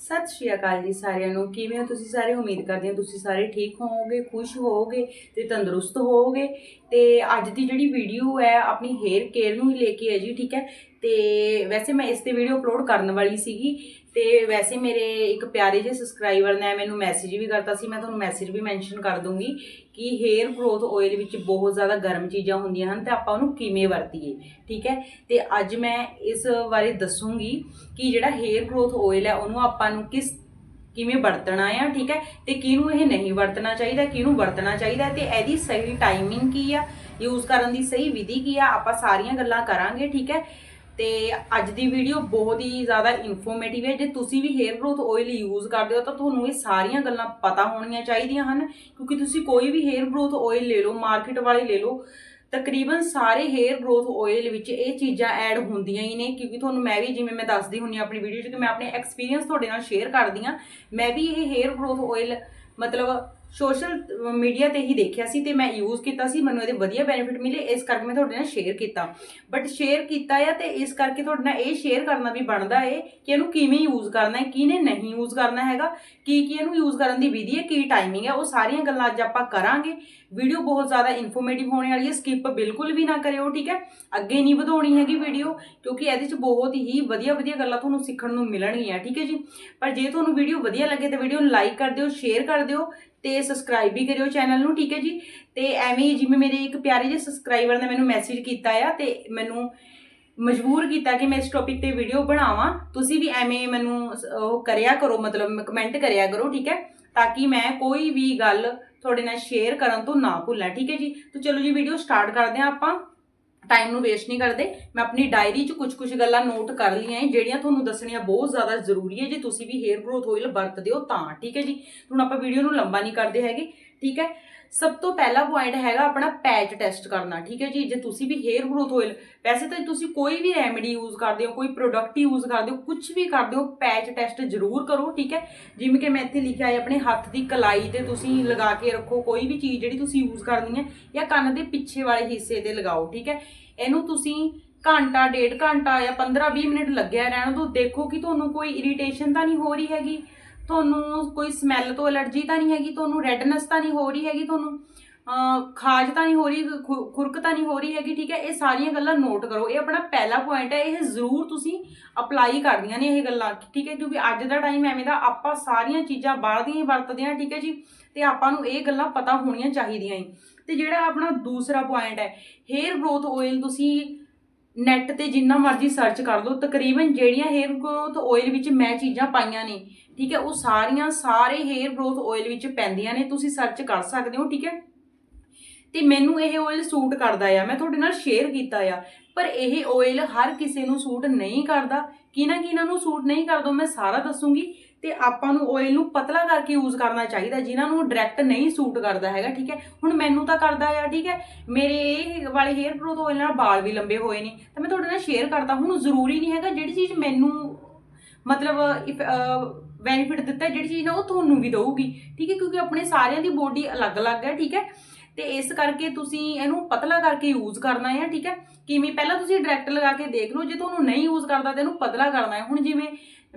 ਸਤਿ ਸ਼੍ਰੀ ਅਕਾਲ ਜੀ ਸਾਰਿਆਂ ਨੂੰ। ਕਿਵੇਂ ਹੋ ਤੁਸੀਂ ਸਾਰੇ? ਉਮੀਦ ਕਰਦੇ ਹਾਂ ਤੁਸੀਂ ਸਾਰੇ ਠੀਕ ਹੋਵੋਗੇ, ਖੁਸ਼ ਹੋਵੋਗੇ ਤੇ ਤੰਦਰੁਸਤ ਹੋਵੋਗੇ। ਤੇ ਅੱਜ ਦੀ ਜਿਹੜੀ ਵੀਡੀਓ ਹੈ, ਆਪਣੀ ਹੇਅਰ ਕੇਅਰ ਨੂੰ ਹੀ ਲੈ ਕੇ ਹੈ ਜੀ, ਠੀਕ ਹੈ? ਤੇ ਵੈਸੇ ਮੈਂ ਇਸ ਤੇ ਵੀਡੀਓ ਅਪਲੋਡ ਕਰਨ ਵਾਲੀ ਸੀਗੀ ਤੇ ਵੈਸੇ ਮੇਰੇ ਇੱਕ ਪਿਆਰੇ ਜਿਹੇ ਸਬਸਕ੍ਰਾਈਬਰ ਨੇ ਮੈਨੂੰ ਮੈਸੇਜ ਵੀ ਕਰਤਾ ਸੀ, ਮੈਂ ਤੁਹਾਨੂੰ ਮੈਸੇਜ ਵੀ ਮੈਂਸ਼ਨ ਕਰ ਦੂੰਗੀ ਕਿ ਹੇਅਰ ਗਰੋਥ ਆਇਲ ਵਿੱਚ ਬਹੁਤ ਜ਼ਿਆਦਾ ਗਰਮ ਚੀਜ਼ਾਂ ਹੁੰਦੀਆਂ ਹਨ ਤੇ ਆਪਾਂ ਉਹਨੂੰ ਕਿਵੇਂ ਵਰਤੀਏ, ਠੀਕ ਹੈ? ਤੇ ਅੱਜ ਮੈਂ ਇਸ ਬਾਰੇ ਦੱਸੂੰਗੀ ਕਿ ਜਿਹੜਾ ਹੇਅਰ ਗਰੋਥ ਆਇਲ ਹੈ ਉਹਨੂੰ ਆਪਾਂ ਨੂੰ ਕਿਸ ਕਿਵੇਂ ਵਰਤਣਾ ਆ, ਠੀਕ ਹੈ? ਤੇ ਕਿਹਨੂੰ ਇਹ ਨਹੀਂ ਵਰਤਣਾ ਚਾਹੀਦਾ, ਕਿਹਨੂੰ ਵਰਤਣਾ ਚਾਹੀਦਾ ਤੇ ਇਹਦੀ ਸਹੀ ਟਾਈਮਿੰਗ ਕੀ ਆ ਯੂਜ਼ ਕਰਨ ਦੀ ਸਹੀ ਵਿਧੀ ਕੀ ਆ, ਆਪਾਂ ਸਾਰੀਆਂ ਗੱਲਾਂ ਕਰਾਂਗੇ, ਠੀਕ ਹੈ? ਤੇ ਅੱਜ ਦੀ ਵੀਡੀਓ ਬਹੁਤ ਹੀ ਜ਼ਿਆਦਾ ਇਨਫੋਰਮੇਟਿਵ ਹੈ। ਜੇ ਤੁਸੀਂ ਵੀ ਹੇਅਰ ਗਰੋਥ ਆਇਲ ਯੂਜ਼ ਕਰਦੇ ਹੋ ਤਾਂ ਤੁਹਾਨੂੰ ਇਹ ਸਾਰੀਆਂ ਗੱਲਾਂ ਪਤਾ ਹੋਣੀਆਂ ਚਾਹੀਦੀਆਂ ਹਨ। ਕਿਉਂਕਿ ਤੁਸੀਂ ਕੋਈ ਵੀ ਹੇਅਰ ਗਰੋਥ ਆਇਲ ਲੈ ਲਓ ਮਾਰਕੀਟ ਵਾਲੇ ਲੈ ਲਓ, ਤਕਰੀਬਨ ਸਾਰੇ ਹੇਅਰ ਗਰੋਥ ਆਇਲ ਵਿੱਚ ਇਹ ਚੀਜ਼ਾਂ ਐਡ ਹੁੰਦੀਆਂ ਹੀ ਨੇ। ਕਿਉਂਕਿ ਤੁਹਾਨੂੰ ਮੈਂ ਵੀ ਜਿਵੇਂ ਮੈਂ ਦੱਸਦੀ ਹੁੰਨੀ ਆਪਣੀ ਵੀਡੀਓ 'ਚ ਕਿ ਮੈਂ ਆਪਣੇ ਐਕਸਪੀਰੀਅੰਸ ਤੁਹਾਡੇ ਨਾਲ ਸ਼ੇਅਰ ਕਰਦੀ ਆ ਮੈਂ ਵੀ ਇਹ ਹੇਅਰ ਗਰੋਥ ਆਇਲ ਮਤਲਬ ਸੋਸ਼ਲ ਮੀਡੀਆ ਤੇ ਹੀ ਦੇਖਿਆ ਸੀ ਤੇ ਮੈਂ ਯੂਜ਼ ਕੀਤਾ ਸੀ, ਮੈਨੂੰ ਇਹਦੇ ਵਧੀਆ ਬੈਨੀਫਿਟ ਮਿਲੇ, ਇਸ ਕਰਕੇ ਮੈਂ ਤੁਹਾਡੇ ਨਾਲ ਸ਼ੇਅਰ ਕੀਤਾ। ਬਟ ਸ਼ੇਅਰ ਕੀਤਾ ਆ ਤੇ ਇਸ ਕਰਕੇ ਤੁਹਾਡੇ ਨਾਲ ਇਹ ਸ਼ੇਅਰ ਕਰਨਾ ਵੀ ਬਣਦਾ ਏ ਕਿ ਇਹਨੂੰ ਕਿਵੇਂ ਯੂਜ਼ ਕਰਨਾ ਹੈ, ਕਿਹਨੇ ਨਹੀਂ ਯੂਜ਼ ਕਰਨਾ ਹੈਗਾ, ਕੀ ਕੀ ਇਹਨੂੰ ਯੂਜ਼ ਕਰਨ ਦੀ ਵਿਧੀ ਹੈ, ਕੀ ਟਾਈਮਿੰਗ ਹੈ, ਉਹ ਸਾਰੀਆਂ ਗੱਲਾਂ ਅੱਜ ਆਪਾਂ ਕਰਾਂਗੇ। ਵੀਡੀਓ ਬਹੁਤ ਜ਼ਿਆਦਾ ਇਨਫੋਰਮੇਟਿਵ ਹੋਣੇ ਵਾਲੀ ਹੈ ਸਕਿਪ ਬਿਲਕੁਲ ਵੀ ਨਾ ਕਰਿਓ, ਠੀਕ ਹੈ? ਅੱਗੇ ਨਹੀਂ ਵਧਾਉਣੀ ਹੈਗੀ ਵੀਡੀਓ ਕਿਉਂਕਿ ਇਹਦੇ 'ਚ ਬਹੁਤ ਹੀ ਵਧੀਆ ਵਧੀਆ ਗੱਲਾਂ ਤੁਹਾਨੂੰ ਸਿੱਖਣ ਨੂੰ ਮਿਲਣਗੀਆਂ, ਠੀਕ ਹੈ ਜੀ? ਪਰ ਜੇ ਤੁਹਾਨੂੰ ਵੀਡੀਓ ਵਧੀਆ ਲੱਗੇ ਤਾਂ ਵੀਡੀਓ ਨੂੰ ਲਾਈਕ ਕਰ ਦਿਓ ਸ਼ੇਅਰ ਕਰ ਦਿਓ ਤੇ ਸਬਸਕ੍ਰਾਈਬ ਵੀ ਕਰਿਓ ਚੈਨਲ ਨੂੰ, ਠੀਕ ਹੈ ਜੀ? ਤੇ ਐਵੇਂ ਜਿਵੇਂ ਮੇਰੇ ਇੱਕ ਪਿਆਰੇ ਜਿਹੇ ਸਬਸਕ੍ਰਾਈਬਰ ਨੇ ਮੈਨੂੰ ਮੈਸੇਜ ਕੀਤਾ ਆ ਤੇ ਮੈਨੂੰ ਮਜਬੂਰ ਕੀਤਾ ਕਿ ਮੈਂ ਇਸ ਟੌਪਿਕ ਤੇ ਵੀਡੀਓ ਬਣਾਵਾਂ। ਤੁਸੀਂ ਵੀ ਐਵੇਂ ਮੈਨੂੰ ਸ- ਉਹ ਕਰਿਆ ਕਰੋ, ਮਤਲਬ ਕਮੈਂਟ ਕਰਿਆ ਕਰੋ, ਠੀਕ ਹੈ? ਤਾਂ ਕਿ ਮੈਂ ਕੋਈ ਵੀ ਗੱਲ ਤੁਹਾਡੇ ਨਾਲ ਸ਼ੇਅਰ ਕਰਨ ਤੋਂ ਨਾ ਭੁੱਲਾਂ, ਠੀਕ ਹੈ ਜੀ? ਤਾਂ ਚਲੋ ਜੀ ਵੀਡੀਓ ਸਟਾਰਟ ਕਰਦੇ ਹਾਂ ਆਪਾਂ। ਟਾਈਮ ਨੂੰ ਵੇਸਟ ਨਹੀਂ ਕਰਦੇ, ਮੈਂ ਆਪਣੀ ਡਾਇਰੀ 'ਚ ਕੁਝ ਕੁਝ ਗੱਲਾਂ ਨੋਟ ਕਰ ਲਈਆਂ ਹੈ ਜਿਹੜੀਆਂ ਤੁਹਾਨੂੰ ਦੱਸਣੀਆਂ ਬਹੁਤ ਜ਼ਿਆਦਾ ਜ਼ਰੂਰੀ ਹੈ ਜੇ ਤੁਸੀਂ ਵੀ ਹੇਅਰ ਗਰੋਥ ਆਇਲ ਵਰਤਦੇ ਹੋ ਤਾਂ, ਠੀਕ ਹੈ ਜੀ? ਹੁਣ ਆਪਾਂ ਵੀਡੀਓ ਨੂੰ ਲੰਬਾ ਨਹੀਂ ਕਰਦੇ ਹੈਗੇ, ਠੀਕ ਹੈ ਸਭ ਤੋਂ ਪਹਿਲਾ ਪੁਆਇੰਟ ਹੈਗਾ ਆਪਣਾ ਪੈਚ ਟੈਸਟ ਕਰਨਾ, ਠੀਕ ਹੈ ਜੀ? ਜੇ ਤੁਸੀਂ ਵੀ ਹੇਅਰ ਗਰੋਥ ਆਇਲ ਵੈਸੇ ਤਾਂ ਤੁਸੀਂ ਕੋਈ ਵੀ ਰੈਮਡੀ ਯੂਜ਼ ਕਰਦੇ ਹੋ, ਕੋਈ ਪ੍ਰੋਡਕਟ ਯੂਜ਼ ਕਰਦੇ ਹੋ ਕੁਝ ਵੀ ਕਰਦੇ ਹੋ, ਪੈਚ ਟੈਸਟ ਜ਼ਰੂਰ ਕਰੋ, ਠੀਕ ਹੈ? ਜਿਵੇਂ ਕਿ ਮੈਂ ਇੱਥੇ ਲਿਖਿਆ ਹੈ, ਆਪਣੇ ਹੱਥ ਦੀ ਕਲਾਈ ਤੇ ਤੁਸੀਂ ਲਗਾ ਕੇ ਰੱਖੋ, ਕੋਈ ਵੀ ਚੀਜ਼ ਜਿਹੜੀ ਤੁਸੀਂ ਯੂਜ਼ ਕਰਨੀ ਹੈ, ਜਾਂ ਕੰਨ ਦੇ ਪਿੱਛੇ ਵਾਲੇ ਹਿੱਸੇ ਤੇ ਲਗਾਓ, ਠੀਕ ਹੈ? ਇਹਨੂੰ ਤੁਸੀਂ ਘੰਟਾ, ਡੇਢ ਘੰਟਾ ਜਾਂ 15-20 ਮਿੰਟ ਲੱਗਿਆ ਰਹਿਣ ਤੋਂ ਦੇਖੋ ਕਿ ਤੁਹਾਨੂੰ ਕੋਈ ਇਰੀਟੇਸ਼ਨ ਤਾਂ ਨਹੀਂ ਹੋ ਰਹੀ ਹੈਗੀ। ਤੁਹਾਨੂੰ ਕੋਈ ਸਮੈਲ ਤੋਂ ਅਲਰਜੀ ਤਾਂ ਨਹੀਂ ਹੈਗੀ, ਤੁਹਾਨੂੰ ਰੈਡਨੈਸ ਤਾਂ ਨਹੀਂ ਹੋ ਰਹੀ ਹੈਗੀ ਤੁਹਾਨੂੰ ਖਾਜ ਤਾਂ ਨਹੀਂ ਹੋ ਰਹੀ, ਖੁ- ਖੁਰਕ ਤਾਂ ਨਹੀਂ ਹੋ ਰਹੀ ਹੈਗੀ, ਠੀਕ ਹੈ? ਇਹ ਸਾਰੀਆਂ ਗੱਲਾਂ ਨੋਟ ਕਰੋ। ਇਹ ਆਪਣਾ ਪਹਿਲਾ ਪੁਆਇੰਟ ਹੈ, ਇਹ ਜ਼ਰੂਰ ਤੁਸੀਂ ਅਪਲਾਈ ਕਰਦੀਆਂ ਨੇ ਇਹ ਗੱਲਾਂ, ਠੀਕ ਹੈ? ਕਿਉਂਕਿ ਅੱਜ ਦਾ ਟਾਈਮ ਐਵੇਂ ਦਾ, ਆਪਾਂ ਸਾਰੀਆਂ ਚੀਜ਼ਾਂ ਬਾਹਰ ਦੀਆਂ ਹੀ ਵਰਤਦੇ ਹਾਂ, ਠੀਕ ਹੈ ਜੀ? ਤੇ ਆਪਾਂ ਨੂੰ ਇਹ ਗੱਲਾਂ ਪਤਾ ਹੋਣੀਆਂ ਚਾਹੀਦੀਆਂ ਈ। ਤੇ ਜਿਹੜਾ ਆਪਣਾ ਦੂਸਰਾ ਪੁਆਇੰਟ ਹੈ ਹੇਅਰ ਗਰੋਥ ਆਇਲ ਤੁਸੀਂ ਨੈਟ ਤੇ ਜਿੰਨਾ ਮਰਜ਼ੀ ਸਰਚ ਕਰ ਲਓ, ਤਕਰੀਬਨ ਜਿਹੜੀਆਂ ਹੇਅਰ ਗਰੋਥ ਆਇਲ ਵਿੱਚ ਮੈਂ ਚੀਜ਼ਾਂ ਪਾਈਆਂ ਨੇ ਠੀਕ ਹੈ, ਉਹ ਸਾਰੀਆਂ ਸਾਰੇ ਹੇਅਰ ਗਰੋਥ ਆਇਲ ਵਿੱਚ ਪੈਂਦੀਆਂ ਨੇ, ਤੁਸੀਂ ਸਰਚ ਕਰ ਸਕਦੇ ਹੋ, ਠੀਕ ਹੈ। ਤੇ ਮੈਨੂੰ ਇਹ ਆਇਲ ਸੂਟ ਕਰਦਾ ਆ, ਮੈਂ ਤੁਹਾਡੇ ਨਾਲ ਸ਼ੇਅਰ ਕੀਤਾ ਆ, ਪਰ ਇਹ ਆਇਲ ਹਰ ਕਿਸੇ ਨੂੰ ਸੂਟ ਨਹੀਂ ਕਰਦਾ, ਕਿਹਨਾਂ ਕਿਹਨਾਂ ਨੂੰ ਸੂਟ ਨਹੀਂ ਕਰਦਾ ਮੈਂ ਸਾਰਾ ਦੱਸੂਗੀ, ਤੇ ਆਪਾਂ ਨੂੰ ਆਇਲ ਨੂੰ ਪਤਲਾ ਕਰਕੇ ਯੂਜ਼ ਕਰਨਾ ਚਾਹੀਦਾ, ਜਿਨ੍ਹਾਂ ਨੂੰ ਡਾਇਰੈਕਟ ਨਹੀਂ ਸੂਟ ਕਰਦਾ ਹੈਗਾ, ਠੀਕ ਹੈ। ਹੁਣ ਮੈਨੂੰ ਤਾਂ ਕਰਦਾ ਆ, ਠੀਕ ਹੈ, ਮੇਰੇ ਇਹ ਵਾਲੇ ਹੇਅਰ ਗਰੋਥ ਆਇਲ ਨਾਲ ਵਾਲ ਵੀ ਲੰਬੇ ਹੋਏ ਨੇ, ਤਾਂ ਮੈਂ ਤੁਹਾਡੇ ਨਾਲ ਸ਼ੇਅਰ ਕਰਦਾ, ਹੁਣ ਜ਼ਰੂਰੀ ਨਹੀਂ ਹੈਗਾ, ਜਿਹੜੀ ਚੀਜ਼ ਮੈਨੂੰ ਮਤਲਬ ਬੈਨੀਫਿਟ ਦਿੱਤਾ, ਜਿਹੜੀ ਚੀਜ਼ ਨਾ ਉਹ ਤੁਹਾਨੂੰ ਵੀ ਦਊਗੀ, ਠੀਕ ਹੈ? ਕਿਉਂਕਿ ਆਪਣੇ ਸਾਰਿਆਂ ਦੀ ਬੋਡੀ ਅਲੱਗ-ਅਲੱਗ ਹੈ, ਠੀਕ ਹੈ? ਤੇ ਇਸ ਕਰਕੇ ਤੁਸੀਂ ਇਹਨੂੰ ਪਤਲਾ ਕਰਕੇ ਯੂਜ਼ ਕਰਨਾ ਹੈ, ਠੀਕ ਹੈ? ਕਿਵੇਂ? ਪਹਿਲਾਂ ਤੁਸੀਂ ਡਾਇਰੈਕਟ ਲਗਾ ਕੇ ਦੇਖ ਲਓ, ਜੇ ਤੁਹਾਨੂੰ ਨਹੀਂ ਯੂਜ਼ ਕਰਦਾ ਤਾਂ ਇਹਨੂੰ ਪਤਲਾ ਕਰਨਾ ਹੈ। ਹੁਣ ਜਿਵੇਂ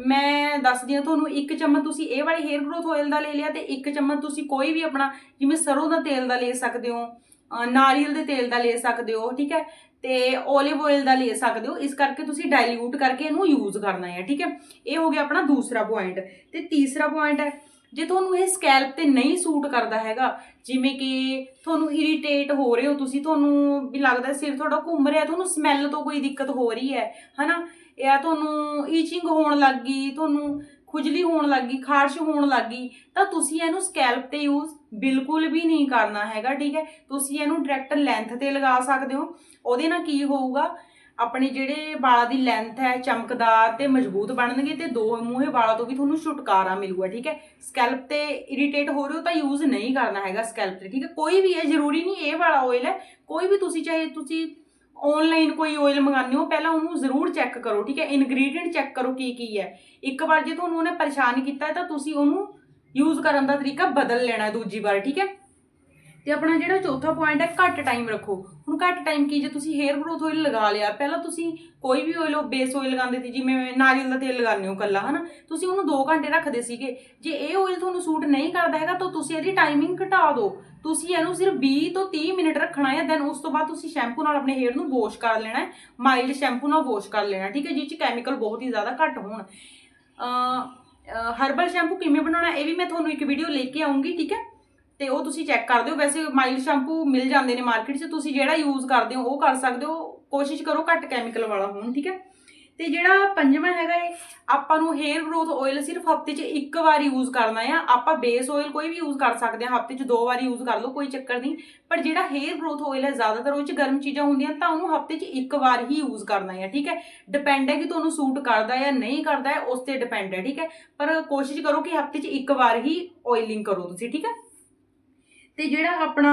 ਮੈਂ ਦੱਸਦੀ ਹਾਂ ਤੁਹਾਨੂੰ, ਇੱਕ ਚਮਚ ਤੁਸੀਂ ਇਹ ਵਾਲੇ ਹੇਅਰ ਗਰੋਥ ਆਇਲ ਦਾ ਲੈ ਲਿਆ ਤੇ ਇੱਕ ਚਮਚ ਤੁਸੀਂ ਕੋਈ ਵੀ ਆਪਣਾ, ਜਿਵੇਂ ਸਰੋਂ ਦਾ ਤੇਲ ਦਾ ਲੈ ਸਕਦੇ ਹੋ ਨਾਰੀਅਲ ਦੇ ਤੇਲ ਦਾ ਲੈ ਸਕਦੇ ਹੋ, ਠੀਕ ਹੈ? ਤੇ 올ਿਵ ਆਇਲ ਦਾ ਲੈ ਸਕਦੇ ਹੋ। ਇਸ ਕਰਕੇ ਤੁਸੀਂ ਡਾਈਲਿਊਟ ਕਰਕੇ ਇਹਨੂੰ ਯੂਜ਼ ਕਰਨਾ ਹੈ, ਠੀਕ ਹੈ? ਇਹ ਹੋ ਗਿਆ ਆਪਣਾ ਦੂਸਰਾ ਪੁਆਇੰਟ ਤੇ ਤੀਸਰਾ ਪੁਆਇੰਟ ਹੈ, ਜੇ ਤੁਹਾਨੂੰ ਇਹ ਸਕੈਲਪ ਤੇ ਨਹੀਂ ਸੂਟ ਕਰਦਾ ਹੈਗਾ, ਜਿਵੇਂ ਕਿ ਤੁਹਾਨੂੰ ਇਰੀਟੇਟ ਹੋ ਰਹੇ ਹੋ ਤੁਸੀਂ, ਤੁਹਾਨੂੰ ਵੀ ਲੱਗਦਾ ਸਿਰ ਤੁਹਾਡਾ ਘੁੰਮ ਰਿਹਾ, ਤੁਹਾਨੂੰ ਸਮੈਲ ਤੋਂ ਕੋਈ ਦਿੱਕਤ ਹੋ ਰਹੀ ਹੈ, ਹਨਾ? ਜਾਂ ਤੁਹਾਨੂੰ ਈਚਿੰਗ ਹੋਣ ਲੱਗ ਗਈ, ਤੁਹਾਨੂੰ ਖੁਜਲੀ ਹੋਣ ਲੱਗ ਗਈ, ਖਾਰਸ਼ ਹੋਣ ਲੱਗ ਗਈ, ਤਾਂ ਤੁਸੀਂ ਇਹਨੂੰ ਸਕੈਲਪ ਤੇ ਯੂਜ਼ ਬਿਲਕੁਲ ਵੀ ਨਹੀਂ ਕਰਨਾ ਹੈਗਾ, ਠੀਕ ਹੈ? ਤੁਸੀਂ ਇਹਨੂੰ ਡਾਇਰੈਕਟ ਲੈਂਥ ਤੇ ਲਗਾ ਸਕਦੇ ਹੋ। ਉਹਦੇ ਨਾਲ ਕੀ ਹੋਊਗਾ? ਆਪਣੇ ਜਿਹੜੇ ਵਾਲਾਂ ਦੀ ਲੈਂਥ ਹੈ, ਚਮਕਦਾਰ ਤੇ ਮਜ਼ਬੂਤ ਬਣਨਗੇ ਤੇ ਦੋ ਮੂੰਹੇ ਵਾਲਾਂ ਤੋਂ ਵੀ ਤੁਹਾਨੂੰ ਛੁਟਕਾਰਾ ਮਿਲੂਗਾ, ਠੀਕ ਹੈ? ਸਕੈਲਪ ਤੇ ਇਰੀਟੇਟ ਹੋ ਰਹੇ ਹੋ ਤਾਂ ਯੂਜ਼ ਨਹੀਂ ਕਰਨਾ ਹੈਗਾ ਸਕੈਲਪ ਤੇ, ਠੀਕ ਹੈ? ਕੋਈ ਵੀ ਹੈ ਜ਼ਰੂਰੀ ਨਹੀਂ, ਇਹ ਵਾਲਾ ਆਇਲ ਹੈ। ਕੋਈ ਵੀ ਤੁਸੀਂ ਚਾਹੇ ਤੁਸੀਂ ਆਨਲਾਈਨ ਕੋਈ ਆਇਲ ਮੰਗਾਉਂਦੇ ਹੋ, ਪਹਿਲਾਂ ਉਹਨੂੰ ਜ਼ਰੂਰ ਚੈੱਕ ਕਰੋ, ਠੀਕ ਹੈ? ਇਨਗਰੀਡੀਐਂਟ ਚੈੱਕ ਕਰੋ ਕੀ ਕੀ ਹੈ। ਇੱਕ ਵਾਰ ਜੇ ਤੁਹਾਨੂੰ ਉਹਨੇ ਪਰੇਸ਼ਾਨ ਕੀਤਾ ਤਾਂ ਤੁਸੀਂ ਉਹਨੂੰ ਯੂਜ਼ ਕਰਨ ਦਾ ਤਰੀਕਾ ਬਦਲ ਲੈਣਾ ਦੂਜੀ ਵਾਰ, ਠੀਕ ਹੈ? ਤੇ ਆਪਣਾ ਜਿਹੜਾ ਚੌਥਾ ਪੁਆਇੰਟ ਹੈ, ਘੱਟ ਟਾਈਮ ਰੱਖੋ। ਹੁਣ ਘੱਟ ਟਾਈਮ ਕੀ? ਜੇ ਤੁਸੀਂ ਹੇਅਰ ਗਰੋਥ ਆਇਲ ਲਗਾ ਲਿਆ, ਪਹਿਲਾਂ ਤੁਸੀਂ ਕੋਈ ਵੀ ਆਇਲ ਬੇਸ ਆਇਲ ਲਗਾਉਂਦੇ ਸੀ, ਜਿਵੇਂ ਨਾਰੀਅਲ ਦਾ ਤੇਲ ਲਗਾਉਂਦੇ ਹੋ ਕੱਲਾ ਹਨਾ? ਤੁਸੀਂ ਉਹਨੂੰ 2 ਘੰਟੇ ਰੱਖਦੇ ਸੀਗੇ। ਜੇ ਇਹ ਆਇਲ ਤੁਹਾਨੂੰ ਸੂਟ ਨਹੀਂ ਕਰਦਾ ਹੈਗਾ, ਤਾਂ ਤੁਸੀਂ ਇਹਦੀ ਟਾਈਮਿੰਗ ਘਟਾ ਦਿਓ। ਤੁਸੀਂ ਇਹਨੂੰ ਸਿਰਫ 20 ਤੋਂ 30 ਮਿੰਟ ਰੱਖਣਾ ਹੈ ਦੈਨ ਉਸ ਤੋਂ ਬਾਅਦ ਤੁਸੀਂ ਸ਼ੈਂਪੂ ਨਾਲ ਆਪਣੇ ਹੇਅਰ ਨੂੰ ਵਾਸ਼ ਕਰ ਲੈਣਾ ਹੈ। ਮਾਈਲਡ ਸ਼ੈਂਪੂ ਨਾਲ ਵਾਸ਼ ਕਰ ਲੈਣਾ ਠੀਕ ਹੈ ਜਿਸ ਚ ਕੈਮੀਕਲ ਬਹੁਤ ਹੀ ਜ਼ਿਆਦਾ ਘੱਟ ਹੋਣ। ਹਰਬਲ ਸ਼ੈਂਪੂ ਕਿਵੇਂ ਬਣਾਉਣਾ ਇਹ ਵੀ ਮੈਂ ਤੁਹਾਨੂੰ ਇੱਕ ਵੀਡੀਓ ਲੈ ਕੇ ਆਉਂਗੀ, ਠੀਕ ਹੈ? ਤੇ ਉਹ ਤੁਸੀਂ ਚੈੱਕ ਕਰ ਦਿਓ ਵੈਸੇ ਮਾਈਲ ਸ਼ੈਂਪੂ ਮਿਲ ਜਾਂਦੇ ਨੇ ਮਾਰਕੀਟ 'ਚ। ਤੁਸੀਂ ਜਿਹੜਾ ਯੂਜ਼ ਕਰਦੇ ਹੋ, ਉਹ ਕਰ ਸਕਦੇ ਹੋ। ਕੋਸ਼ਿਸ਼ ਕਰੋ ਘੱਟ ਕੈਮੀਕਲ ਵਾਲਾ ਹੋਣ, ਠੀਕ ਹੈ? ਤੇ ਜਿਹੜਾ ਪੰਜਵਾਂ ਹੈਗਾ ਏ ਆਪਾਂ ਨੂੰ ਹੇਅਰ ਗਰੋਥ ਆਇਲ ਸਿਰਫ ਹਫ਼ਤੇ 'ਚ ਇੱਕ ਵਾਰ ਯੂਜ਼ ਕਰਨਾ ਆ। ਆਪਾਂ ਬੇਸ ਆਇਲ ਕੋਈ ਵੀ ਯੂਜ਼ ਕਰ ਸਕਦੇ ਹਾਂ, ਹਫ਼ਤੇ 'ਚ ਦੋ ਵਾਰ ਯੂਜ਼ ਕਰ ਲਓ, ਕੋਈ ਚੱਕਰ ਨਹੀਂ। ਪਰ ਜਿਹੜਾ ਹੇਅਰ ਗਰੋਥ ਆਇਲ ਹੈ, ਜ਼ਿਆਦਾਤਰ ਉਹ 'ਚ ਗਰਮ ਚੀਜ਼ਾਂ ਹੁੰਦੀਆਂ, ਤਾਂ ਉਹਨੂੰ ਹਫ਼ਤੇ 'ਚ ਇੱਕ ਵਾਰ ਹੀ ਯੂਜ਼ ਕਰਨਾ ਆ, ਠੀਕ ਹੈ? ਡਿਪੈਂਡ ਹੈ ਕਿ ਤੁਹਾਨੂੰ ਸੂਟ ਕਰਦਾ ਜਾਂ ਨਹੀਂ ਕਰਦਾ ਹੈ, ਉਸ ਤੇ ਡਿਪੈਂਡ ਹੈ, ਠੀਕ ਹੈ? ਪਰ ਕੋਸ਼ਿਸ਼ ਕਰੋ ਕਿ ਹਫ਼ਤੇ 'ਚ ਇੱਕ ਵਾਰ ਹੀ ਆਇਲਿੰਗ ਕਰੋ ਤੁਸੀਂ, ਠੀਕ ਹੈ? ਤੇ ਜਿਹੜਾ ਆਪਣਾ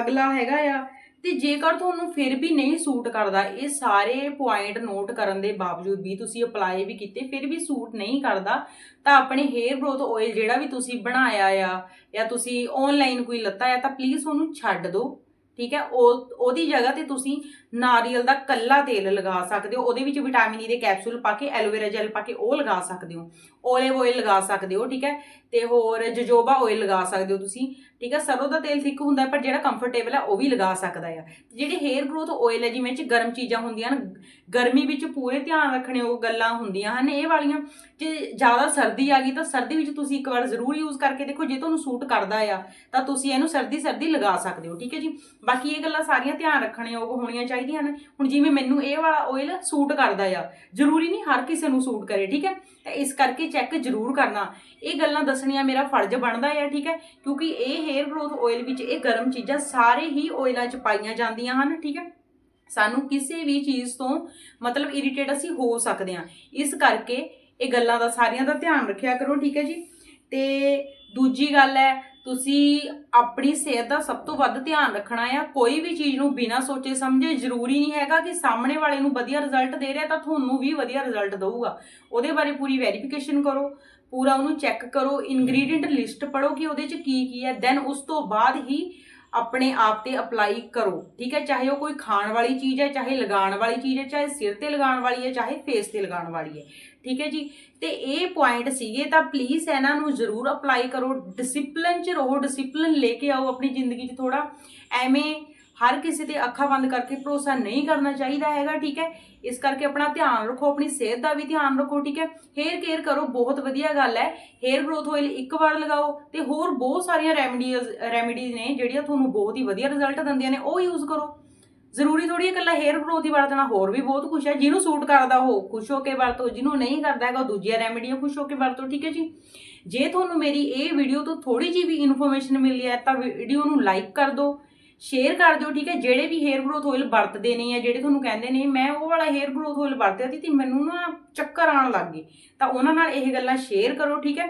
ਅਗਲਾ ਹੈਗਾ ਆ, ਤੇ ਜੇਕਰ ਤੁਹਾਨੂੰ ਫਿਰ ਵੀ ਨਹੀਂ ਸੂਟ ਕਰਦਾ, ਇਹ ਸਾਰੇ ਪੁਆਇੰਟ ਨੋਟ ਕਰਨ ਦੇ ਬਾਵਜੂਦ ਵੀ ਤੁਸੀਂ ਅਪਲਾਈ ਵੀ ਕੀਤੇ, ਫਿਰ ਵੀ ਸੂਟ ਨਹੀਂ ਕਰਦਾ, ਤਾਂ ਆਪਣੇ ਹੇਅਰ ਗਰੋਥ ਆਇਲ ਜਿਹੜਾ ਵੀ ਤੁਸੀਂ ਬਣਾਇਆ ਆ, ਜਾਂ ਤੁਸੀਂ ਆਨਲਾਈਨ ਕੋਈ ਲੱਤਾ ਆ, ਤਾਂ ਪਲੀਜ਼ ਉਹਨੂੰ ਛੱਡ ਦਿਓ, ਠੀਕ ਹੈ? ਉਹ, ਉਹਦੀ ਜਗ੍ਹਾ ਤੇ ਤੁਸੀਂ ਨਾਰੀਅਲ ਦਾ ਕੱਲਾ ਤੇਲ ਲਗਾ ਸਕਦੇ ਹੋ। ਉਹਦੇ ਵਿੱਚ ਵਿਟਾਮਿਨ ਈ e ਦੇ ਕੈਪਸੂਲ ਪਾ ਕੇ ਐਲੋਵੇਰਾ ਜੈਲ ਪਾ ਕੇ ਉਹ ਲਗਾ ਸਕਦੇ ਹੋ। ਓਲਿਵ ਆਇਲ ਲਗਾ ਸਕਦੇ ਹੋ, ਠੀਕ ਹੈ? ਤੇ ਹੋਰ ਜਜੋਬਾ ਆਇਲ ਲਗਾ ਸਕਦੇ ਹੋ ਤੁਸੀਂ, ਠੀਕ ਹੈ? ਸਰੋਂ ਦਾ ਤੇਲ ਥਿੱਕ ਹੁੰਦਾ ਪਰ ਜਿਹੜਾ ਕੰਫਰਟੇਬਲ ਹੈ, ਉਹ ਵੀ ਲਗਾ ਸਕਦਾ ਆ ਜਿਹੜੇ ਹੇਅਰ ਗਰੋਥ ਆਇਲ ਹੈ, ਜਿਵੇਂ ਚ ਗਰਮ ਚੀਜ਼ਾਂ ਹੁੰਦੀਆਂ ਹਨ, ਗਰਮੀ ਵਿੱਚ ਪੂਰੇ ਧਿਆਨ ਰੱਖਣੇ ਉਹ ਗੱਲਾਂ ਹੁੰਦੀਆਂ ਹਨ। ਇਹ ਵਾਲੀਆਂ, ਜੇ ਜ਼ਿਆਦਾ ਸਰਦੀ ਆ ਗਈ ਤਾਂ ਸਰਦੀ ਵਿੱਚ ਤੁਸੀਂ ਇੱਕ ਵਾਰ ਜ਼ਰੂਰ ਯੂਜ਼ ਕਰਕੇ ਦੇਖੋ, ਜੇ ਤੁਹਾਨੂੰ ਸੂਟ ਕਰਦਾ ਆ, ਤਾਂ ਤੁਸੀਂ ਇਹਨੂੰ ਸਰਦੀ ਸਰਦੀ ਲਗਾ ਸਕਦੇ ਹੋ, ਠੀਕ ਹੈ ਜੀ? ਬਾਕੀ ਇਹ ਗੱਲਾਂ ਸਾਰੀਆਂ ਧਿਆਨ ਰੱਖਣੇ ਯੋਗ ਹੋਣੀਆਂ ਚਾਹੀਦੀਆਂ। ਨੇ ਹੁਣ ਜਿਵੇਂ ਮੈਨੂੰ ਇਹ ਵਾਲਾ ਆਇਲ ਸੂਟ ਕਰਦਾ ਆ, ਜ਼ਰੂਰੀ ਨਹੀਂ ਹਰ ਕਿਸੇ ਨੂੰ ਸੂਟ ਕਰੇ, ਠੀਕ ਹੈ? ਤਾਂ ਇਸ ਕਰਕੇ ਚੈੱਕ ਜ਼ਰੂਰ ਕਰਨਾ। ਇਹ ਗੱਲਾਂ ਦੱਸਣੀਆਂ ਮੇਰਾ ਫਰਜ਼ ਬਣਦਾ ਆ, ਠੀਕ ਹੈ? ਕਿਉਂਕਿ ਇਹ ਹੇਅਰ ਗਰੋਥ ਆਇਲ ਵਿੱਚ ਇਹ ਗਰਮ ਚੀਜ਼ਾਂ ਸਾਰੇ ਹੀ ਆਇਲਾਂ 'ਚ ਪਾਈਆਂ ਜਾਂਦੀਆਂ ਹਨ, ਠੀਕ ਹੈ? ਸਾਨੂੰ ਕਿਸੇ ਵੀ ਚੀਜ਼ ਤੋਂ ਮਤਲਬ ਇਰੀਟੇਟ ਅਸੀਂ ਹੋ ਸਕਦੇ ਹਾਂ। ਇਸ ਕਰਕੇ ਇਹ ਗੱਲਾਂ ਦਾ ਸਾਰਿਆਂ ਦਾ ਧਿਆਨ ਰੱਖਿਆ ਕਰੋ, ਠੀਕ ਹੈ ਜੀ? ਤੇ ਦੂਜੀ ਗੱਲ ਹੈ ਤੁਸੀਂ ਆਪਣੀ ਸਿਹਤ ਦਾ ਸਭ ਤੋਂ ਵੱਧ ਧਿਆਨ ਰੱਖਣਾ ਆ। ਕੋਈ ਵੀ ਚੀਜ਼ ਨੂੰ ਬਿਨਾਂ ਸੋਚੇ ਸਮਝੇ ਜ਼ਰੂਰੀ ਨਹੀਂ ਹੈਗਾ ਕਿ ਸਾਹਮਣੇ ਵਾਲੇ ਨੂੰ ਵਧੀਆ ਰਿਜ਼ਲਟ ਦੇ ਰਿਹਾ ਤਾਂ ਤੁਹਾਨੂੰ ਵੀ ਵਧੀਆ ਰਿਜ਼ਲਟ ਦਊਗਾ। ਉਹਦੇ ਬਾਰੇ ਪੂਰੀ ਵੈਰੀਫਿਕੇਸ਼ਨ ਕਰੋ, ਪੂਰਾ ਉਹਨੂੰ ਚੈੱਕ ਕਰੋ ਇਨਗਰੀਡੀਅੰਟ ਲਿਸਟ ਪੜੋ ਕਿ ਉਹਦੇ ਚ ਕੀ ਕੀ ਹੈ। ਦੈਨ ਉਸ ਤੋਂ ਬਾਅਦ ਹੀ ਆਪਣੇ ਆਪ ਤੇ ਅਪਲਾਈ ਕਰੋ, ਠੀਕ ਹੈ? ਚਾਹੇ ਉਹ ਕੋਈ ਖਾਣ ਵਾਲੀ ਚੀਜ਼ ਹੈ, ਚਾਹੇ ਲਗਾਉਣ ਵਾਲੀ ਚੀਜ਼ ਹੈ, ਚਾਹੇ ਸਿਰ ਤੇ ਲਗਾਉਣ ਵਾਲੀ ਹੈ, ਚਾਹੇ ਫੇਸ ਤੇ ਲਗਾਉਣ ਵਾਲੀ ਹੈ, ਠੀਕ ਹੈ ਜੀ? ਤੇ ਇਹ ਪੁਆਇੰਟ ਸੀਗੇ, ਤਾਂ ਪਲੀਜ਼ ਇਹਨਾਂ ਨੂੰ ਜ਼ਰੂਰ ਅਪਲਾਈ ਕਰੋ ਡਿਸਪਲਿਨ ਚ ਰਹੋ ਡਿਸਪਲਿਨ ਲੈ ਕੇ ਆਓ ਆਪਣੀ ਜ਼ਿੰਦਗੀ 'ਚ ਥੋੜਾ ਐਵੇਂ ਹਰ ਕਿਸੇ ਤੇ ਅੱਖਾਂ ਬੰਦ ਕਰਕੇ ਭਰੋਸਾ ਨਹੀਂ ਕਰਨਾ ਚਾਹੀਦਾ ਹੈਗਾ, ਠੀਕ ਹੈ? ਇਸ ਕਰਕੇ ਆਪਣਾ ਧਿਆਨ ਰੱਖੋ, ਆਪਣੀ ਸਿਹਤ ਦਾ ਵੀ ਧਿਆਨ ਰੱਖੋ, ਠੀਕ ਹੈ? ਹੇਅਰ ਕੇਅਰ ਕਰੋ, ਬਹੁਤ ਵਧੀਆ ਗੱਲ ਹੈ। ਹੇਅਰ ਗਰੋਥ ਆਇਲ ਇੱਕ ਵਾਰ ਲਗਾਓ ਤੇ ਹੋਰ ਬਹੁਤ ਸਾਰੀਆਂ ਰੈਮਡੀਜ਼ ਰੈਮਡੀਜ਼ ਨੇ ਜਿਹੜੀਆਂ ਤੁਹਾਨੂੰ ਬਹੁਤ ਹੀ ਵਧੀਆ ਰਿਜ਼ਲਟ ਦਿੰਦੀਆਂ ਨੇ, ਉਹ ਯੂਜ਼ ਕਰੋ। ਜ਼ਰੂਰੀ ਥੋੜੀ ਹੈ ਇਕੱਲਾ ਹੇਅਰ ਗਰੋਥ ਹੀ ਵਰਤਣਾ ਹੋਰ ਵੀ ਬਹੁਤ ਕੁਝ ਹੈ। ਜਿਹਨੂੰ ਸੂਟ ਕਰਦਾ ਉਹ ਖੁਸ਼ ਹੋ ਕੇ ਵਰਤੋ, ਜਿਹਨੂੰ ਨਹੀਂ ਕਰਦਾ ਹੈਗਾ ਦੂਜੀਆਂ ਰੈਮਡੀਆਂ ਖੁਸ਼ ਹੋ ਕੇ ਵਰਤੋ, ਠੀਕ ਹੈ ਜੀ? ਜੇ ਤੁਹਾਨੂੰ ਮੇਰੀ ਇਹ ਵੀਡੀਓ ਤੋਂ ਥੋੜੀ ਜਿਹੀ ਵੀ ਇਨਫੋਰਮੇਸ਼ਨ ਮਿਲੀ ਹੈ ਤਾਂ ਵੀਡੀਓ ਨੂੰ ਲਾਈਕ ਕਰ ਦਿਓ। ਸ਼ੇਅਰ ਕਰ ਦਿਓ, ਠੀਕ ਹੈ? ਜਿਹੜੇ ਵੀ ਹੇਅਰ ਗਰੋਥ ਆਇਲ ਵਰਤਦੇ ਨੇ ਜਾਂ ਜਿਹੜੇ ਤੁਹਾਨੂੰ ਕਹਿੰਦੇ ਨੇ, ਮੈਂ ਉਹ ਵਾਲਾ ਹੇਅਰ ਗਰੋਥ ਆਇਲ ਵਰਤਿਆ ਸੀ ਤੇ ਮੈਨੂੰ ਨਾ ਚੱਕਰ ਆਉਣ ਲੱਗ ਗਏ। ਤਾਂ ਉਹਨਾਂ ਨਾਲ ਇਹ ਗੱਲਾਂ ਸ਼ੇਅਰ ਕਰੋ, ਠੀਕ ਹੈ?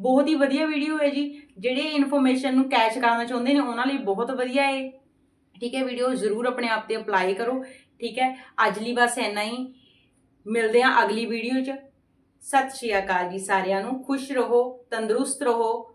ਬਹੁਤ ਹੀ ਵਧੀਆ ਵੀਡੀਓ ਹੈ ਜੀ। ਜਿਹੜੇ ਇਨਫੋਰਮੇਸ਼ਨ ਨੂੰ ਕੈਚ ਕਰਨਾ ਚਾਹੁੰਦੇ ਨੇ, ਉਹਨਾਂ ਲਈ ਬਹੁਤ ਵਧੀਆ ਹੈ। ਠੀਕ ਹੈ ਵੀਡੀਓ ਜ਼ਰੂਰ ਆਪਣੇ ਆਪ ਤੇ ਅਪਲਾਈ ਕਰੋ, ਠੀਕ ਹੈ? ਅੱਜ ਲਈ ਬਸ ਇੰਨਾ ਹੀ। ਮਿਲਦੇ ਹਾਂ ਅਗਲੀ ਵੀਡੀਓ 'ਚ। ਸਤਿ ਸ਼੍ਰੀ ਅਕਾਲ ਜੀ ਸਾਰਿਆਂ ਨੂੰ। ਖੁਸ਼ ਰਹੋ, ਤੰਦਰੁਸਤ ਰਹੋ।